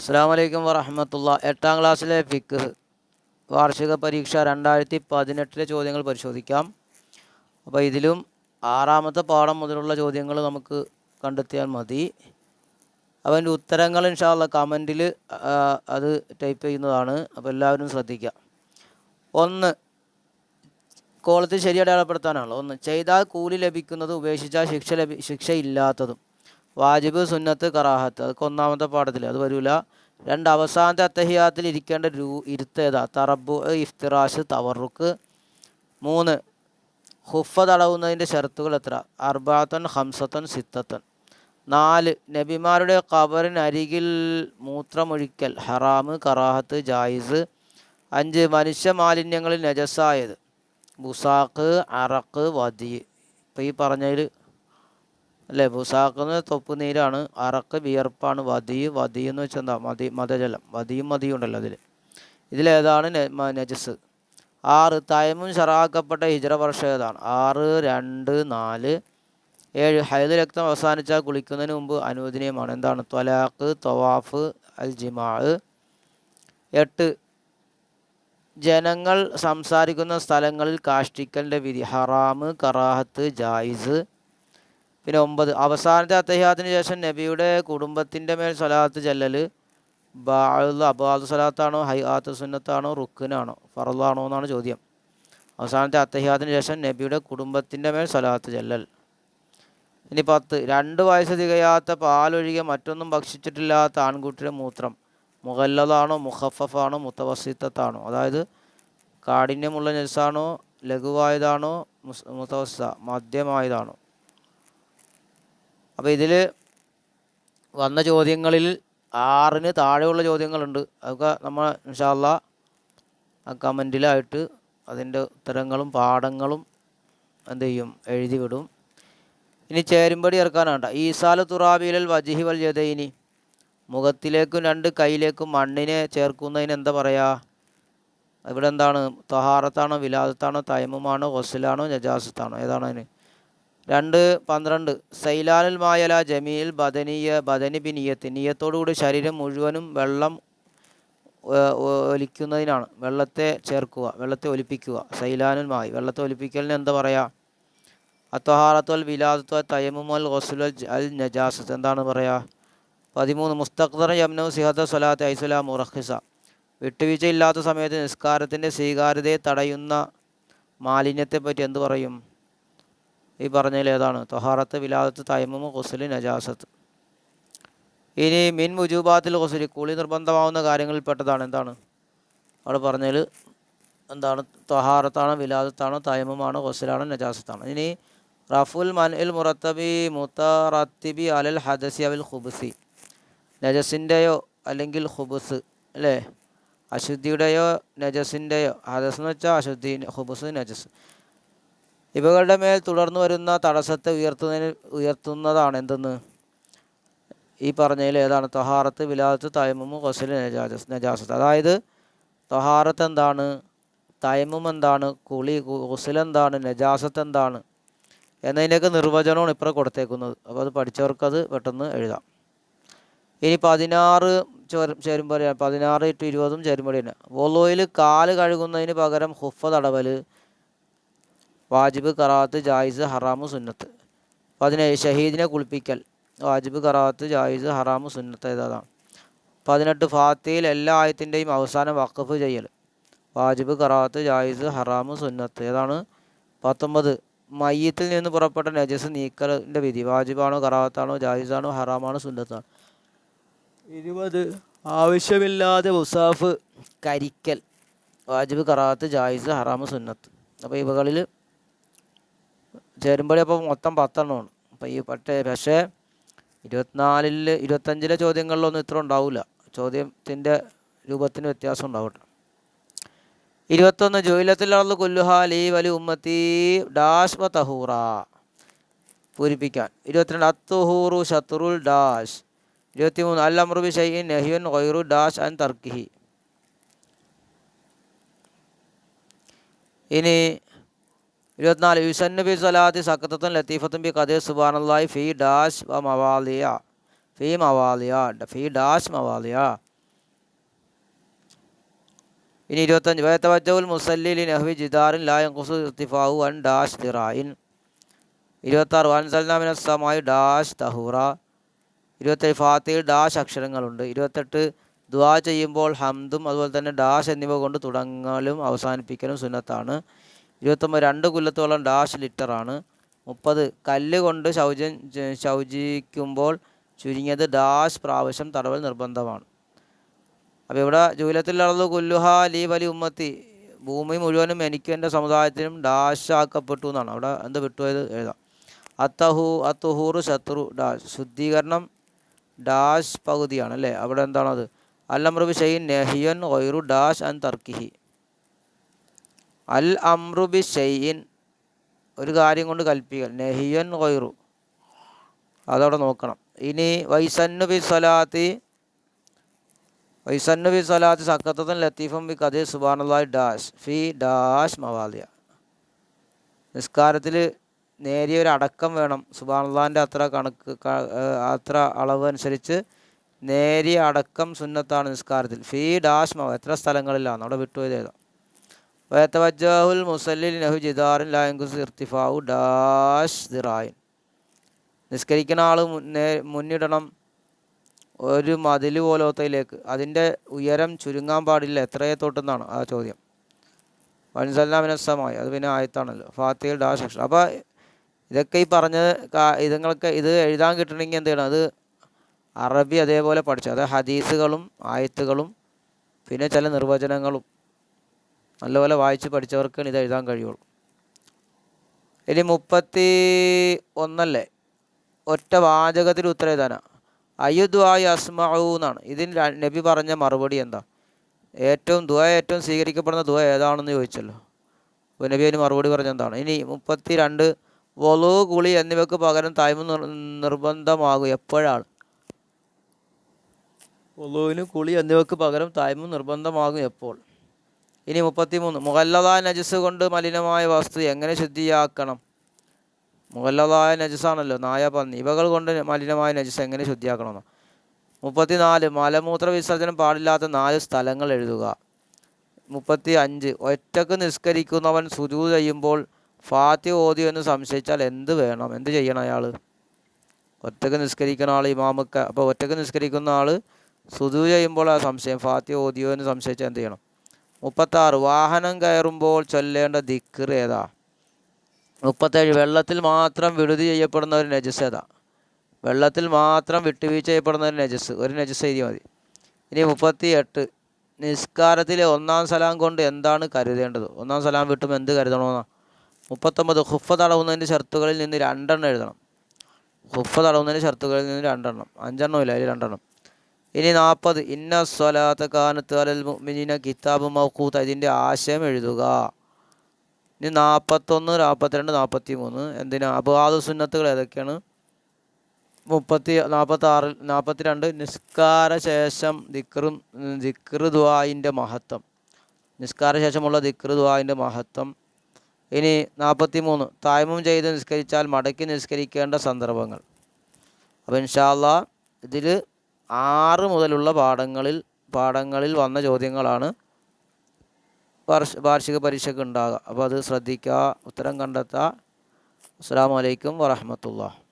അസ്സാം വലൈക്കും വറഹമത്തുള്ള. എട്ടാം ക്ലാസ്സിലെ ഫിക്ക് വാർഷിക പരീക്ഷ രണ്ടായിരത്തി പതിനെട്ടിലെ ചോദ്യങ്ങൾ പരിശോധിക്കാം. അപ്പോൾ ഇതിലും ആറാമത്തെ പാഠം മുതലുള്ള ചോദ്യങ്ങൾ നമുക്ക് കണ്ടെത്തിയാൽ മതി. അവന്റെ ഉത്തരങ്ങൾ ഇൻഷാല്ല കമന്റിൽ അത് ടൈപ്പ് ചെയ്യുന്നതാണ്. അപ്പോൾ എല്ലാവരും ശ്രദ്ധിക്കുക ഒന്ന് കോളത്തിൽ ശരി അടയാളപ്പെടുത്താനാണല്ലോ ഒന്ന് ചെയ്താൽ കൂലി ലഭിക്കുന്നത് ഉപേക്ഷിച്ചാൽ ശിക്ഷ ലഭി ശിക്ഷയില്ലാത്തതും. വാജിബ് സുന്നത്ത് കറാഹത്ത്. അതൊക്കെ ഒന്നാമത്തെ പാഠത്തിൽ അത് വരില്ല രണ്ട് അവസാനത്തെ അത്തഹിയാത്തിൽ ഇരിക്കേണ്ട രൂ ഇരുത്തേതാ തറബു ഇഫ്തിറാഷ് തവറുക്ക്. മൂന്ന് ഹുഫ തടവുന്നതിന്റെ ഷർത്തുകൾ എത്ര? അർബാത്തൻ ഹംസത്തൻ സിത്തത്തൻ. നാല് നബിമാരുടെ കബറിനരികിൽ മൂത്രമൊഴിക്കൽ. ഹറാമ് കറാഹത്ത് ജായിസ്. അഞ്ച് മനുഷ്യ മാലിന്യങ്ങളിൽ നജസായത് ബുസാക്ക് അറക്ക് വതി ഇപ്പോൾ ഈ പറഞ്ഞതിൽ അല്ലേ? ബുസാക്ക് തൊപ്പ് നീരാണ്. അറക്ക് വിയർപ്പാണ്. വതി വതി എന്ന് വെച്ചാൽ എന്താ? മതി മതജലം വതിയും മതിയും ഉണ്ടല്ലോ അതിൽ ഇതിലേതാണ് നജസ്. ആറ് തയമും ഷറാക്കപ്പെട്ട ഹിജറ വർഷം ഏതാണ്? ആറ് രണ്ട് നാല് ഏഴ്. ഹൈദ് രക്തം അവസാനിച്ചാൽ കുളിക്കുന്നതിന് മുമ്പ് അനുവദനീയമാണ്. എന്താണ്? ത്വലാഖ് തവാഫ് അൽ ജിമാ എട്ട് ജനങ്ങൾ സംസാരിക്കുന്ന സ്ഥലങ്ങളിൽ കാഷ്ടിക്കലിന്റെ വിധി. ഹറാമ് കറാഹത്ത് ജായിസ്. പിന്നെ ഒമ്പത്. അവസാനത്തെ അത്തഹ്യാത്തിന് ശേഷം നബിയുടെ കുടുംബത്തിന്റെ മേൽ സ്വലാത്ത് ചെല്ലൽ ബാഴുള്ള അബാദ് സ്വലാത്താണോ ഹൈആത്ത് സുന്നത്താണോ റുക്കിനാണോ ഫറലാണോ എന്നാണ് ചോദ്യം. അവസാനത്തെ അത്തഹ്യാത്തിന് ശേഷം നബിയുടെ കുടുംബത്തിന്റെ മേൽ സലാത്ത് ചെല്ലൽ. ഇനി പത്ത്. രണ്ട് വയസ്സ് തികയാത്ത പാലൊഴികെ മറ്റൊന്നും ഭക്ഷിച്ചിട്ടില്ലാത്ത ആൺകുട്ടിയുടെ മൂത്രം മുഹല്ലതാണോ മുഖഫഫാണോ മുത്തവസിത്തത്താണോ? അതായത് കാഠിന്യമുള്ള നെൽസാണോ ലഘുവായതാണോ മുസ് മുത്തവസ്സ മധ്യമായതാണോ? അപ്പോൾ ഇതിൽ വന്ന ചോദ്യങ്ങളിൽ ആറിന് താഴെയുള്ള ചോദ്യങ്ങളുണ്ട്. അതൊക്കെ നമ്മൾ ഇൻഷാല്ല ആ കമന്റിലായിട്ട് അതിന്റെ ഉത്തരങ്ങളും പാഠങ്ങളും എന്ത് ചെയ്യും എഴുതി വിടും. ഇനി ചേരുംപടി ഇറക്കാനാണ്ട ഈസാല തുറാബിലൽ വജിഹി വൽ യദൈനി. മുഖത്തിലേക്കും രണ്ട് കൈയിലേക്കും മണ്ണിനെ ചേർക്കുന്നതിന് എന്താ പറയുക ഇവിടെ എന്താണ്? തൊഹാറത്താണോ വിലാസത്താണോ തൈമുമാണോ ഹൊസലാണോ നജാസത്താണോ? ഏതാണ് അതിന്? രണ്ട് പന്ത്രണ്ട്. സൈലാനുൽ മായല ജമീൽ ബദനീയ ബദനി ബിനിയത്ത് നീയത്തോടുകൂടി ശരീരം മുഴുവനും വെള്ളം ഒലിക്കുന്നതിനാണ്. വെള്ളത്തെ ചേർക്കുക വെള്ളത്തെ ഒലിപ്പിക്കുക. സൈലാനുൽ മായി. വെള്ളത്തെ ഒലിപ്പിക്കലിന് എന്താ പറയുക അത്വഹാറത്തുൽ വിലാദത്വ തയമുൽ ഹൊസുൽ അൽ നജാസത്ത്. എന്താണ് പറയുക പതിമൂന്ന്. മുസ്തഖ്ദർ യംനു സിഹത്ത സ്വലാത്ത് ഐസുല മുറഹിസ വിട്ടുവീഴ്ചയില്ലാത്ത സമയത്ത് നിസ്കാരത്തിന്റെ സ്വീകാര്യതയെ തടയുന്ന മാലിന്യത്തെ പറ്റി എന്ത് പറയും? ഈ പറഞ്ഞതിൽ ഏതാണ്? തൊഹാറത്ത് വിലാദത്ത് തൈമമ് ഹുസലി നജാസത്ത്. ഇനി മിൻ മുജൂബാത്തിൽ ഹുസലി കുളി നിർബന്ധമാവുന്ന കാര്യങ്ങളിൽ പെട്ടതാണ് എന്താണ്? അവിടെ പറഞ്ഞതിൽ എന്താണ്? തൊഹാറത്താണോ വിലാദത്താണോ തൈമമാണോ ഹുസലാണ് നജാസത്താണോ. ഇനി റഫുൽ മൻ ഇൽ മുറത്തബി മുത്തറത്തിബി അലൽ ഹദസി അവൽ ഖുബുസി. നജസിന്റെയോ അല്ലെങ്കിൽ ഹുബുസ് അല്ലേ? അശുദ്ധിയുടെയോ നജസിന്റെയോ ഹദസ് എന്ന് വെച്ചാൽ അശുദ്ധി ഹുബുസ് നജസ്. ഇവകളുടെ മേൽ തുടർന്നു വരുന്ന തടസ്സത്തെ ഉയർത്തുന്നതിന് ഉയർത്തുന്നതാണ് എന്തെന്ന്? ഈ പറഞ്ഞതിൽ ഏതാണ്? തൊഹാറത്ത് വിലാത്ത് തയമും കൊസൽ നജാസ് നജാസത്ത്. അതായത് തൊഹാറത്ത് എന്താണ്? തയമും എന്താണ്? കുളി കുസൽ എന്താണ്? നജാസത്ത് എന്താണ്? എന്നതിന്റെയൊക്കെ നിർവചനമാണ് ഇപ്പോൾ കൊടുത്തേക്കുന്നത്. അപ്പോൾ അത് പഠിച്ചവർക്കത് പെട്ടെന്ന് എഴുതാം. ഇനി പതിനാറ് ചോര ചേരുമ്പോൾ പതിനാറ് ടു ഇരുപതും ചേരുമ്പോൾ തന്നെ വൊലോയിൽ കാൽ കഴുകുന്നതിന് പകരം ഹുഫ തടവൽ വാജിബ് കറാത്ത് ജായിസ് ഹറാമു സുന്നത്ത്. പതിനേഴ് ഷഹീദിനെ കുളിപ്പിക്കൽ. വാജിബ് കറാത്ത് ജായിസ് ഹറാമു സുന്നത്ത് ഏതാണ് പതിനെട്ട് ഫാത്തിയിൽ എല്ലാ ആയത്തിന്റെയും അവസാനം വഖഫ് ചെയ്യൽ. വാജിബ് കറാത്ത് ജായിസ് ഹറാമു സുന്നത്ത്. ഏതാണ്? പത്തൊമ്പത് മയ്യത്തിൽ നിന്ന് പുറപ്പെട്ട നജസ് നീക്കലിന്റെ വിധി. വാജിബാണോ കറാത്താണോ ജായിസാണോ ഹറാമാണോ സുന്നത്താണ്? ഇരുപത് ആവശ്യമില്ലാതെ മുസാഫ് കരിക്കൽ. വാജിബ് കറാത്ത് ജായിസ് ഹറാമു സുന്നത്ത്. അപ്പോൾ ഇവകളിൽ ചേരുമ്പോൾ അപ്പോൾ മൊത്തം പത്തെണ്ണമാണ് അപ്പോൾ ഈ പട്ടേ പക്ഷേ ഇരുപത്തിനാലിൽ ഇരുപത്തഞ്ചിലെ ചോദ്യങ്ങളിലൊന്നും ഇത്ര ഉണ്ടാവില്ല ചോദ്യത്തിന്റെ രൂപത്തിന് വ്യത്യാസം ഉണ്ടാവട്ടെ. ഇരുപത്തൊന്ന് ജോയിലത്തിലുള്ള കൊല്ലുഹാലി വലി ഉമ്മത്തി ഡാഷ് തഹൂറ. പൂരിപ്പിക്കാൻ. ഇരുപത്തിരണ്ട് അത്തുഹൂറു ഷത്തുറുൽ ഡാഷ്. ഇരുപത്തിമൂന്ന് അൽ അമ്രുബി ഷൈൻ നെഹ്യുൻ ഗൈറു ഡാഷ് അൻ തർക്കിഹി. ഇനി ഇരുപത്തിനാല് യുസന്നബി സലാത്തി സക്കത്തത്തും ലത്തീഫത്തും ബി കദീർ സുബാനുള്ളായി ഫി ഡാഷ് മവാലിയ. ഫി മവാലിയ ഫി ഡാഷ് മവാലിയ. ഇനി ഇരുപത്തഞ്ച് വേത്തവജുൽ മുസല്ലി നഹ്വി ജിദാറിൻ ലായം കുസു ഇർത്തിഫാഹു അൻ ഡാഷ് ദിറായിൻ ഇരുപത്താറ് വൻസൽനാമിനസ്സമായി ഡാഷ് തഹൂറ. ഇരുപത്തേഴ് ഫാത്തിയിൽ ഡാഷ് അക്ഷരങ്ങളുണ്ട്. ഇരുപത്തെട്ട് ദ്വാ ചെയ്യുമ്പോൾ ഹംദും അതുപോലെ തന്നെ ഡാഷ് എന്നിവ കൊണ്ട് തുടങ്ങലും അവസാനിപ്പിക്കലും സുന്നത്താണ്. ഇരുപത്തൊമ്പത് രണ്ട് കൊല്ലത്തോളം ഡാഷ് ലിറ്ററാണ് മുപ്പത് കല്ല് കൊണ്ട് ശൗചം ശൗചിക്കുമ്പോൾ ചുരുങ്ങിയത് ഡാഷ് പ്രാവശ്യം തടവൽ നിർബന്ധമാണ്. അപ്പോൾ ഇവിടെ ജൂലത്തിൽ അളവ് കുല്ലുഹ ലീ വലി ഉമ്മത്തി. ഭൂമി മുഴുവനും എനിക്കും എന്റെ സമുദായത്തിനും ഡാഷാക്കപ്പെട്ടു എന്നാണ്. അവിടെ എന്ത് വിട്ടുപോയത് എഴുതാം. അത്തഹു അത്തുഹൂറ് ശത്രു ഡാഷ് ശുദ്ധീകരണം ഡാഷ് പകുതിയാണ് അല്ലേ? അവിടെ എന്താണത്? അല്ലമൃബ് ഷെയ്ൻ നെഹിയൻ ഒയറു ഡാഷ് അൻ തർക്കിഹി. അൽ അമ്രുബി ഷെയ്ൻ ഒരു കാര്യം കൊണ്ട് കൽപ്പിക്കൽ. നെഹിയൻ ഒയറു അതവിടെ നോക്കണം. ഇനി വൈസന്നു ബി സലാത്തി വൈസന്നു ബി സലാത്തി സക്കത്തൻ ലത്തീഫം ബി കഥ സുബാനുള്ള ഡാഷ്. ഫി ഡാഷ് മവാദിയ നിസ്കാരത്തിൽ നേരിയ ഒരു അടക്കം വേണം. സുബാനുല്ലാന്റെ അത്ര കണക്ക് അത്ര അളവ് അനുസരിച്ച് നേരിയ അടക്കം സുന്നത്താണ് നിസ്കാരത്തിൽ. ഫീ ഡാഷ് മവ എത്ര സ്ഥലങ്ങളിലാണ്? അവിടെ വിട്ടുപോയത് ഏതാ? വേത്തവജാഹുൽ മുസല്ലിൽ നഹു ജിദാറിൻ ലായങ്കുസ് ഇർത്തിഫാവു ഡാഷ് ദിറായിൻ. നിസ്കരിക്കുന്ന ആൾ മുന്നേ മുന്നിടണം. ഒരു മതിൽ പോലോത്തയിലേക്ക്. അതിന്റെ ഉയരം ചുരുങ്ങാൻ പാടില്ല. എത്രയെ തൊട്ടെന്നാണ് ആ ചോദ്യം. വൻസല്ലാമിനസ്സമായി അത് പിന്നെ ആയത്താണല്ലോ. ഫാത്തിയിൽ ഡാഷ് അക്ഷരം. അപ്പോൾ ഇതൊക്കെ ഈ പറഞ്ഞത് ഇതുങ്ങൾക്ക് ഇത് എഴുതാൻ കിട്ടണമെങ്കിൽ എന്ത് ചെയ്യണം? അത് അറബി അതേപോലെ പഠിച്ചു. അത് ഹദീസുകളും ആയത്തുകളും പിന്നെ ചില നിർവചനങ്ങളും. നല്ലപോലെ വായിച്ച് പഠിച്ചവർക്ക് ഇത് എഴുതാൻ കഴിയുള്ളൂ. ഇനി മുപ്പത്തി ഒന്നല്ലേ ഒറ്റ വാചകത്തിൽ ഉത്തരം എഴുതാനാണ് അയ്യുദ്വായി അസ്മഊ എന്നാണ് ഇതിന് നബി പറഞ്ഞ മറുപടി എന്താ? ഏറ്റവും ദുവ ഏറ്റവും സ്വീകരിക്കപ്പെടുന്ന ദുവ ഏതാണെന്ന് ചോദിച്ചല്ലോ. അപ്പോൾ നബി അതിന് മറുപടി പറഞ്ഞ എന്താണ്? ഇനി മുപ്പത്തി രണ്ട് വലു കുളി എന്നിവയ്ക്ക് പകരം തായ്മ നിർബന്ധമാകും എപ്പോഴാണ്? വലുവിന് കുളി എന്നിവയ്ക്ക് പകരം തായ്മ നിർബന്ധമാകും എപ്പോൾ? ഇനി മുപ്പത്തിമൂന്ന്. മുഹല്ലതായ നജസ് കൊണ്ട് മലിനമായ വസ്തു എങ്ങനെ ശുദ്ധിയാക്കണം? മുഹല്ലതായ നജസാണല്ലോ നായ പന്നി. ഇവകൾ കൊണ്ട് മലിനമായ നജസ് എങ്ങനെ ശുദ്ധിയാക്കണമെന്നോ? മുപ്പത്തിനാല്. മലമൂത്ര വിസർജനം പാടില്ലാത്ത നാല് സ്ഥലങ്ങൾ എഴുതുക. മുപ്പത്തി അഞ്ച് ഒറ്റയ്ക്ക് നിസ്കരിക്കുന്നവൻ സുജു ചെയ്യുമ്പോൾ ഫാത്തി ഓതി എന്ന് സംശയിച്ചാൽ എന്ത് വേണം? എന്ത് ചെയ്യണം അയാൾ? ഒറ്റയ്ക്ക് നിസ്കരിക്കുന്ന ആൾ ഇമാമക്ക. അപ്പോൾ ഒറ്റയ്ക്ക് നിസ്കരിക്കുന്ന ആൾ സുജു ചെയ്യുമ്പോൾ ആ സംശയം ഫാത്തി ഓതിയോ എന്ന് സംശയിച്ചാൽ എന്ത് ചെയ്യണം? മുപ്പത്താറ്. വാഹനം കയറുമ്പോൾ ചൊല്ലേണ്ട ദിക്കർ ഏതാ? മുപ്പത്തേഴ്. വെള്ളത്തിൽ മാത്രം വിടുതി ചെയ്യപ്പെടുന്ന ഒരു നജസ് ഏതാ? വെള്ളത്തിൽ മാത്രം വിട്ടുവീഴ്ച ചെയ്യപ്പെടുന്ന ഒരു നജസ്. ഒരു നജസ് എഴുതിയാൽ മതി. ഇനി മുപ്പത്തി എട്ട് നിസ്കാരത്തിലെ ഒന്നാം സലാം കൊണ്ട് എന്താണ് കരുതേണ്ടത്? ഒന്നാം സലാം വിട്ടും എന്ത് കരുതണമെന്നാ? മുപ്പത്തൊമ്പത്. ഹുഫ തടവുന്നതിന്റെ ഷർത്തുകളിൽ നിന്ന് രണ്ടെണ്ണം എഴുതണം. ഹുഫ തടവുന്നതിന്റെ ഷർത്തുകളിൽ നിന്ന് രണ്ടെണ്ണം. അഞ്ചെണ്ണം ഇല്ല അതിൽ രണ്ടെണ്ണം. ഇനി നാൽപ്പത് ഇന്ന സ്വലാത്ത കാനത്ത് അലൽ മുഅ്മിനീന കിതാബ് മൗക്കൂത്ത് ഇതിന്റെ ആശയം എഴുതുക. ഇനി നാൽപ്പത്തൊന്ന് നാൽപ്പത്തിരണ്ട് നാൽപ്പത്തി മൂന്ന് എന്തിനാ? അപവാദ സുന്നത്തുകൾ ഏതൊക്കെയാണ്? മുപ്പത്തി നാൽപ്പത്തി ആറിൽ നാൽപ്പത്തി രണ്ട് നിസ്കാര ശേഷം ദിക്റും ദിക്റ് ദ്വായിന്റെ മഹത്വം. നിസ്കാര ശേഷമുള്ള ദിക്റ് ദ്വായിന്റെ മഹത്വം. ഇനി നാൽപ്പത്തി മൂന്ന് തായ്മം ചെയ്ത് നിസ്കരിച്ചാൽ മടക്കി നിസ്കരിക്കേണ്ട സന്ദർഭങ്ങൾ. അപ്പോൾ ഇൻഷാല്ല ഇതിൽ ആറ് മുതലുള്ള പാഠങ്ങളിൽ പാഠങ്ങളിൽ വന്ന ചോദ്യങ്ങളാണ് വാർഷ വാർഷിക പരീക്ഷയ്ക്ക് ഉണ്ടാകുക അപ്പോൾ അത് ശ്രദ്ധിക്കുക ഉത്തരം കണ്ടെത്തുക. അസ്സാം വലൈക്കും വറഹമത്തുള്ള